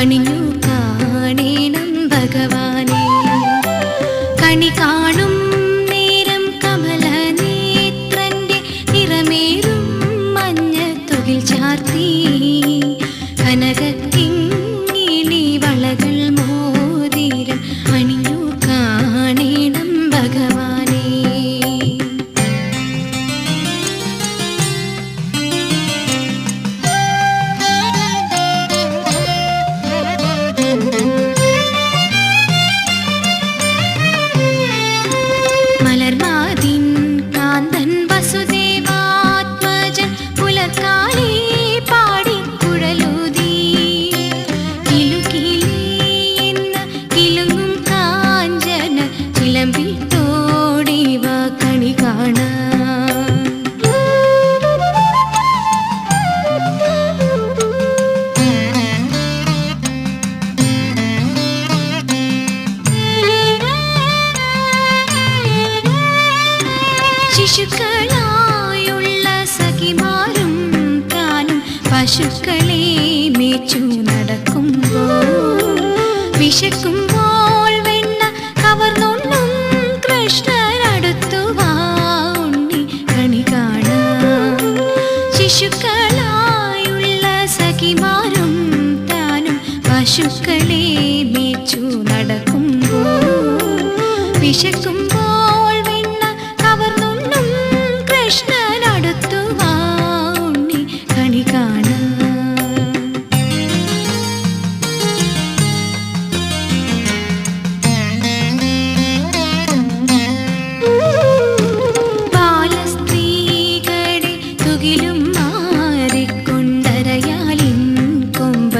പണിഞ്ഞു കാണേണം ഭഗവാനെ. കണി കാണും നേരം കമല നിറമേറും മഞ്ഞ തുകിൽ ചാർത്തി. കനകത്തിങ് 所以。ശിശുക്കളായുള്ള സഖിമാരും താനും പശുക്കളെ മേച്ചു നടക്കുമ്പോൾ വിശക്കുമ്പോൾ വെണ്ണ കവർന്നൊന്നും കൃഷ്ണനടുത്തു വാ ഉണ്ണി കണി കാണാം. ശിശുക്കളായുള്ള താനും മേച്ചു നടക്കുമ്പോൾ വിശക്കും